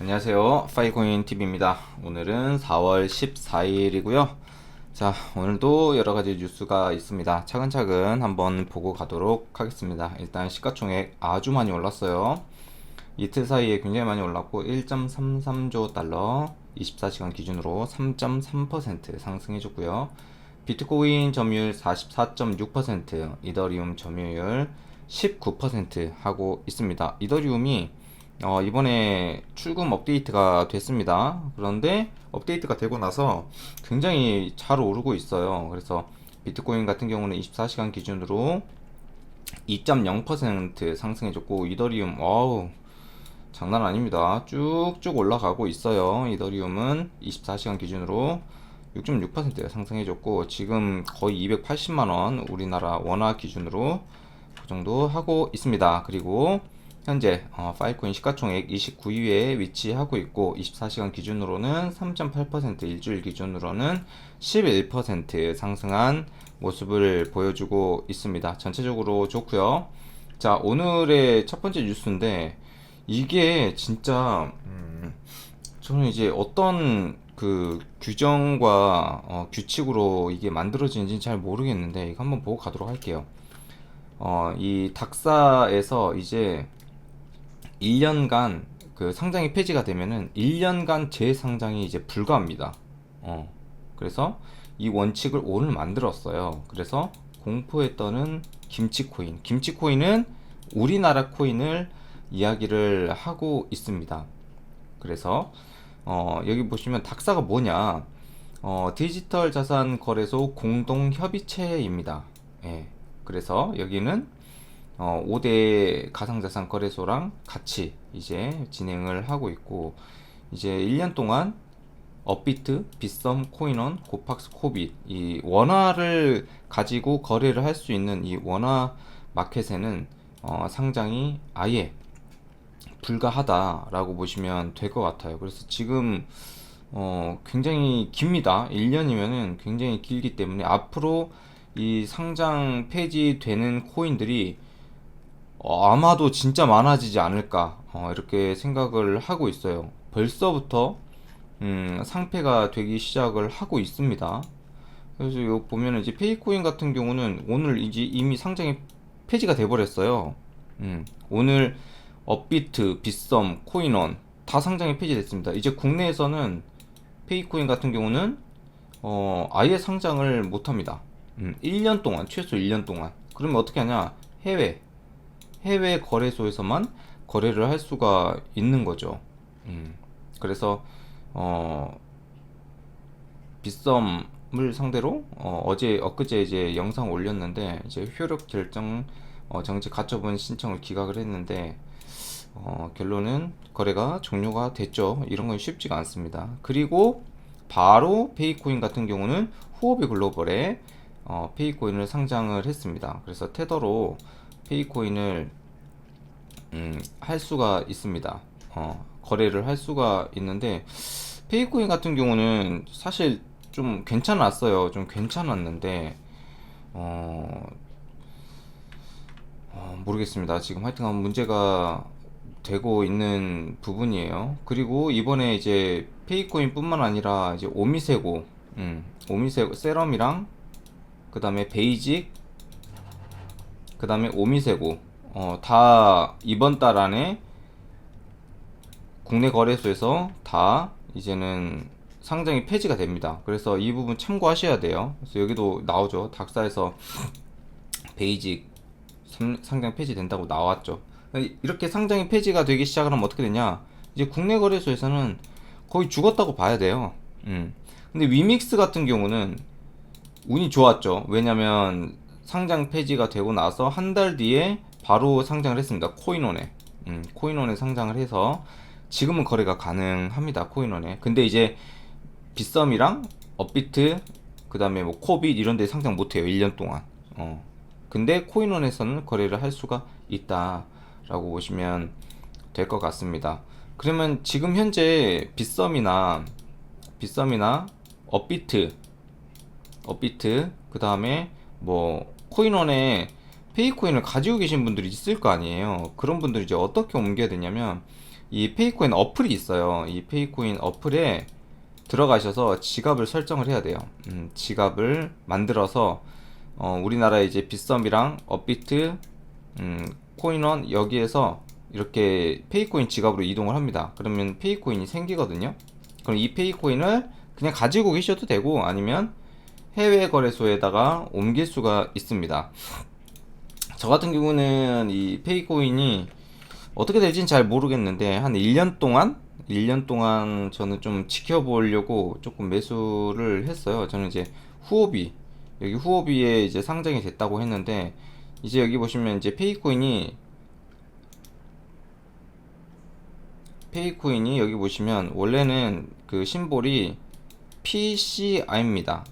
안녕하세요. 파이코인 TV입니다. 오늘은 4월 14일이고요. 자, 오늘도 여러 가지 뉴스가 있습니다. 차근차근 한번 보고 가도록 하겠습니다. 일단 시가총액 아주 많이 올랐어요. 이틀 사이에 굉장히 많이 올랐고 1.33조 달러 24시간 기준으로 3.3% 상승해줬고요. 비트코인 점유율 44.6%, 이더리움 점유율 19% 하고 있습니다. 이더리움이 어, 이번에 출금 업데이트가 됐습니다. 그런데 업데이트가 되고 나서 굉장히 잘 오르고 있어요. 그래서 비트코인 같은 경우는 24시간 기준으로 2.0% 상승해줬고 이더리움 와우 장난 아닙니다. 쭉쭉 올라가고 있어요. 이더리움은 24시간 기준으로 6.6% 상승해줬고 지금 거의 280만 원 우리나라 원화 기준으로 그 정도 하고 있습니다. 그리고 현재 어, 파이코인 시가총액 29위에 위치하고 있고 24시간 기준으로는 3.8% 일주일 기준으로는 11% 상승한 모습을 보여주고 있습니다. 전체적으로 좋고요. 자 오늘의 첫 번째 뉴스인데 이게 진짜 음, 저는 이제 어떤 그 규정과 어, 규칙으로 이게 만들어지는지 잘 모르겠는데 이거 한번 보고 가도록 할게요. 어, 이 닥사에서 이제 1년간 그 상장이 폐지가 되면은 1년간 재상장이 이제 불가합니다. 어. 그래서 이 원칙을 오늘 만들었어요. 그래서 공포에 떠는 김치코인. 김치코인은 우리나라 코인을 이야기를 하고 있습니다. 그래서 어, 여기 보시면 닥사가 뭐냐? 어, 디지털 자산 거래소 공동 협의체입니다. 예. 그래서 여기는 어, 5대 가상자산 거래소랑 같이 이제 진행을 하고 있고 이제 1년 동안 업비트, 빗썸, 코인원, 고팍스, 코빗 이 원화를 가지고 거래를 할 수 있는 이 원화 마켓에는 어, 상장이 아예 불가하다라고 보시면 될 것 같아요. 그래서 지금 어, 굉장히 깁니다. 1년이면은 굉장히 길기 때문에 앞으로 이 상장 폐지되는 코인들이 어, 아마도 진짜 많아지지 않을까 어, 이렇게 생각을 하고 있어요. 벌써부터 음, 상패가 되기 시작을 하고 있습니다. 그래서 이 보면은 이제 페이코인 같은 경우는 오늘 이제 이미 상장이 폐지가 돼 버렸어요. 음, 오늘 업비트, 빗썸, 코인원 다 상장이 폐지됐습니다. 이제 국내에서는 페이코인 같은 경우는 어, 아예 상장을 못 합니다. 음, 1년 동안 최소 1년 동안. 그러면 어떻게 하냐? 해외 해외 거래소에서만 거래를 할 수가 있는 거죠. 음, 그래서 어, 빗썸을 상대로 어, 제 엊그제 이제 영상 올렸는데 이제 효력 결정 어, 정지 가처분 신청을 기각을 했는데 어, 결론은 거래가 종료가 됐죠. 이런 건 쉽지가 않습니다. 그리고 바로 페이코인 같은 경우는 후오비 글로벌에 어, 페이코인을 상장을 했습니다. 그래서 테더로 페이코인을 음, 할 수가 있습니다. 어, 거래를 할 수가 있는데 페이코인 같은 경우는 사실 좀 괜찮았어요. 좀 괜찮았는데 어, 어, 모르겠습니다. 지금 하여튼 문제가 되고 있는 부분이에요. 그리고 이번에 이제 페이코인뿐만 아니라 이제 오미세고, 음, 오미세 세럼이랑 그 다음에 베이직, 그 다음에 오미세고, 어, 다 이번 달 안에 국내 거래소에서 다 이제는 상장이 폐지가 됩니다. 그래서 이 부분 참고하셔야 돼요. 그래서 여기도 나오죠. 닥사에서 베이직 상장 폐지된다고 나왔죠. 이렇게 상장이 폐지가 되기 시작을 하면 어떻게 되냐? 이제 국내 거래소에서는 거의 죽었다고 봐야 돼요. 음. 근데 위믹스 같은 경우는 운이 좋았죠. 왜냐면 상장 폐지가 되고 나서 한 달 뒤에 바로 상장을 했습니다. 코인원에. 음, 코인원에 상장을 해서 지금은 거래가 가능합니다. 코인원에. 근데 이제 빗썸이랑 업비트 그 다음에 뭐 코빗 이런 데 상장 못 해요. 1년 동안. 어. 근데 코인원에서는 거래를 할 수가 있다라고 보시면 될 것 같습니다. 그러면 지금 현재 빗썸이나 빗썸이나 업비트 업비트 그 다음에 뭐 코인원에 페이코인을 가지고 계신 분들이 있을 거 아니에요. 그런 분들이 이제 어떻게 옮겨야 되냐면 이 페이코인 어플이 있어요. 이 페이코인 어플에 들어가셔서 지갑을 설정을 해야 돼요. 음, 지갑을 만들어서 어, 우리나라의 이제 빗썸이랑 업비트, 음, 코인원 여기에서 이렇게 페이코인 지갑으로 이동을 합니다. 그러면 페이코인이 생기거든요. 그럼 이 페이코인을 그냥 가지고 계셔도 되고 아니면 해외 거래소에다가 옮길 수가 있습니다. 저 같은 경우는 이 페이코인이 어떻게 될지는 잘 모르겠는데 한 1년 동안 1년 동안 저는 좀 지켜보려고 조금 매수를 했어요. 저는 이제 후오비 여기 후오비에 이제 상장이 됐다고 했는데 이제 여기 보시면 이제 페이코인이 페이코인이 여기 보시면 원래는 그 심볼이 PCI입니다.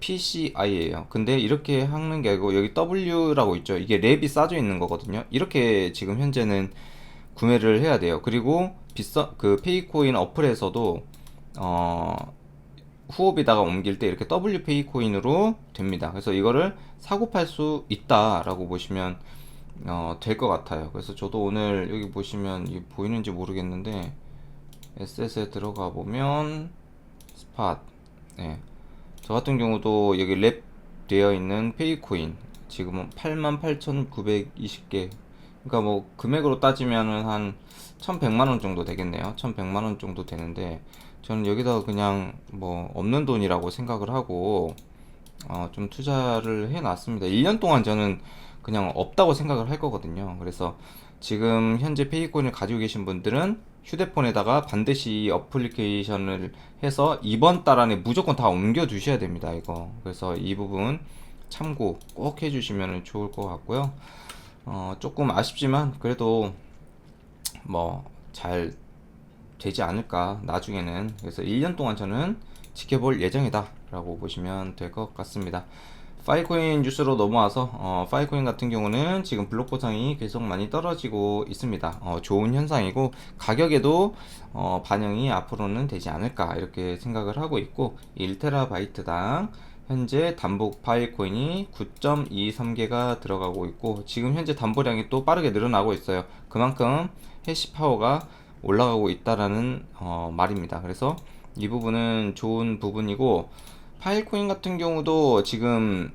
PCI예요. 근데 이렇게 하는 게 아니고 여기 W라고 있죠. 이게 랩이 싸져 있는 거거든요. 이렇게 지금 현재는 구매를 해야 돼요. 그리고 비싸 그 페이코인 어플에서도 어 후업에다가 옮길 때 이렇게 W 페이코인으로 됩니다. 그래서 이거를 사고 팔 수 있다라고 보시면 어, 될 것 같아요. 그래서 저도 오늘 여기 보시면 보이는지 모르겠는데 SS에 들어가 보면 스팟 네. 저 같은 경우도 여기 랩 되어 있는 페이코인 지금은 88,920개 그러니까 뭐 금액으로 따지면은 한 1,100만 원 정도 되겠네요. 1,100만 원 정도 되는데 저는 여기다가 그냥 뭐 없는 돈이라고 생각을 하고 어, 좀 투자를 해 놨습니다. 1년 동안 저는 그냥 없다고 생각을 할 거거든요. 그래서 지금 현재 페이코인을 가지고 계신 분들은 휴대폰에다가 반드시 이 어플리케이션을 해서 이번 달 안에 무조건 다 옮겨 두셔야 됩니다. 이거. 그래서 이 부분 참고 꼭 해주시면 좋을 것 같고요. 어, 조금 아쉽지만 그래도 뭐 잘 되지 않을까 나중에는 그래서 1년 동안 저는 지켜볼 예정이다 라고 보시면 될 것 같습니다 파이코인 뉴스로 넘어와서 어, 파이코인 같은 경우는 지금 블록 보상이 계속 많이 떨어지고 있습니다 어, 좋은 현상이고 가격에도 어, 반영이 앞으로는 되지 않을까 이렇게 생각을 하고 있고 1테라바이트당 현재 담보 파일 코인이 9.23개가 들어가고 있고 지금 현재 담보량이 또 빠르게 늘어나고 있어요. 그만큼 해시 파워가 올라가고 있다라는 어, 말입니다. 그래서 이 부분은 좋은 부분이고 파일 코인 같은 경우도 지금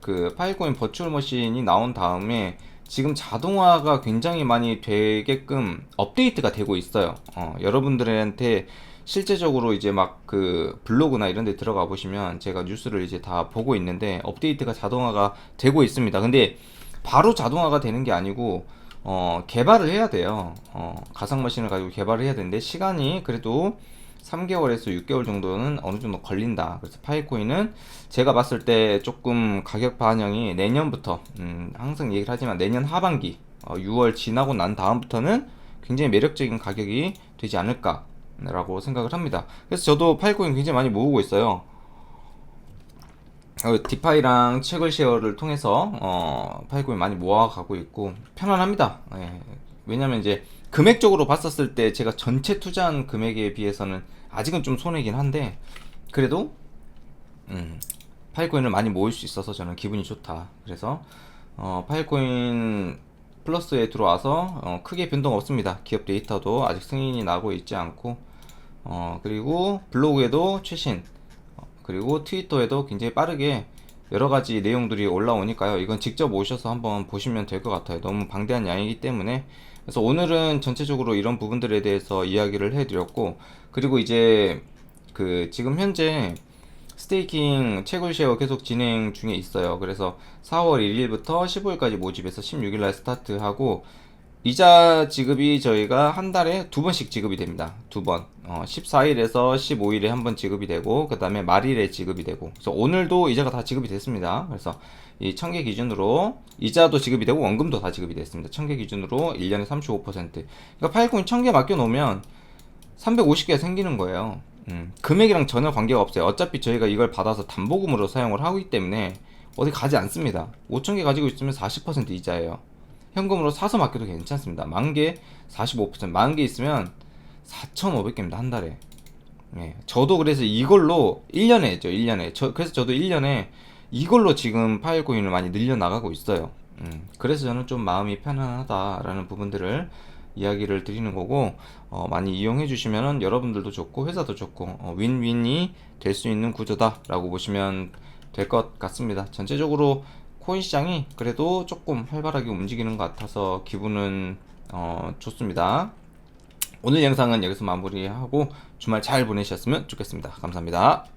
그 파일 코인 버추얼 머신이 나온 다음에 지금 자동화가 굉장히 많이 되게끔 업데이트가 되고 있어요. 어, 여러분들한테 실제적으로 이제 막 그 블로그나 이런 데 들어가 보시면 제가 뉴스를 이제 다 보고 있는데 업데이트가 자동화가 되고 있습니다. 근데 바로 자동화가 되는 게 아니고 어, 개발을 해야 돼요. 어, 가상 머신을 가지고 개발을 해야 되는데 시간이 그래도 3개월에서 6개월 정도는 어느 정도 걸린다. 그래서 파이코인은 제가 봤을 때 조금 가격 반영이 내년부터 음, 항상 얘기를 하지만 내년 하반기 어, 6월 지나고 난 다음부터는 굉장히 매력적인 가격이 되지 않을까 라고 생각을 합니다. 그래서 저도 파이코인 굉장히 많이 모으고 있어요. 어, 디파이랑 책을 쉐어를 통해서 어, 파이코인 많이 모아가고 있고 편안합니다. 예. 왜냐면 이제 금액적으로 봤었을 때 제가 전체 투자한 금액에 비해서는 아직은 좀 손해긴 한데 그래도 음, 파이코인을 많이 모을 수 있어서 저는 기분이 좋다. 그래서 어, 파이코인 플러스에 들어와서 어, 크게 변동 없습니다. 기업 데이터도 아직 승인이 나고 있지 않고 어, 그리고 블로그에도 최신 어, 그리고 트위터에도 굉장히 빠르게 여러 가지 내용들이 올라오니까요. 이건 직접 오셔서 한번 보시면 될 것 같아요. 너무 방대한 양이기 때문에 그래서 오늘은 전체적으로 이런 부분들에 대해서 이야기를 해드렸고 그리고 이제 그 지금 현재 스테이킹 채굴 쉐어 계속 진행 중에 있어요. 그래서 4월 1일부터 15일까지 모집해서 16일 날 스타트하고 이자 지급이 저희가 한 달에 두 번씩 지급이 됩니다. 두 번. 어, 14일에서 15일에 한 번 지급이 되고, 그 다음에 말일에 지급이 되고. 그래서 오늘도 이자가 다 지급이 됐습니다. 그래서 이 청계 기준으로 이자도 지급이 되고 원금도 다 지급이 됐습니다. 청계 기준으로 1년에 35%. 그러니까 파일코인 청계 맡겨 놓으면 350개 생기는 거예요. 음, 금액이랑 전혀 관계가 없어요. 어차피 저희가 이걸 받아서 담보금으로 사용을 하기 때문에 어디 가지 않습니다. 5,000개 가지고 있으면 40% 이자예요. 현금으로 사서 맡겨도 괜찮습니다. 만 개 45%, 만 개 있으면 4,500개입니다. 한 달에. 예. 저도 그래서 이걸로 1년에 했죠. 1년에. 저, 그래서 저도 1년에 이걸로 지금 파일 코인을 많이 늘려 나가고 있어요. 음, 그래서 저는 좀 마음이 편안하다라는 부분들을 이야기를 드리는 거고 어, 많이 이용해 주시면은 여러분들도 좋고 회사도 좋고 어, 윈윈이 될 수 있는 구조다라고 보시면 될 것 같습니다. 전체적으로 코인 시장이 그래도 조금 활발하게 움직이는 것 같아서 기분은 어, 좋습니다. 오늘 영상은 여기서 마무리하고 주말 잘 보내셨으면 좋겠습니다. 감사합니다.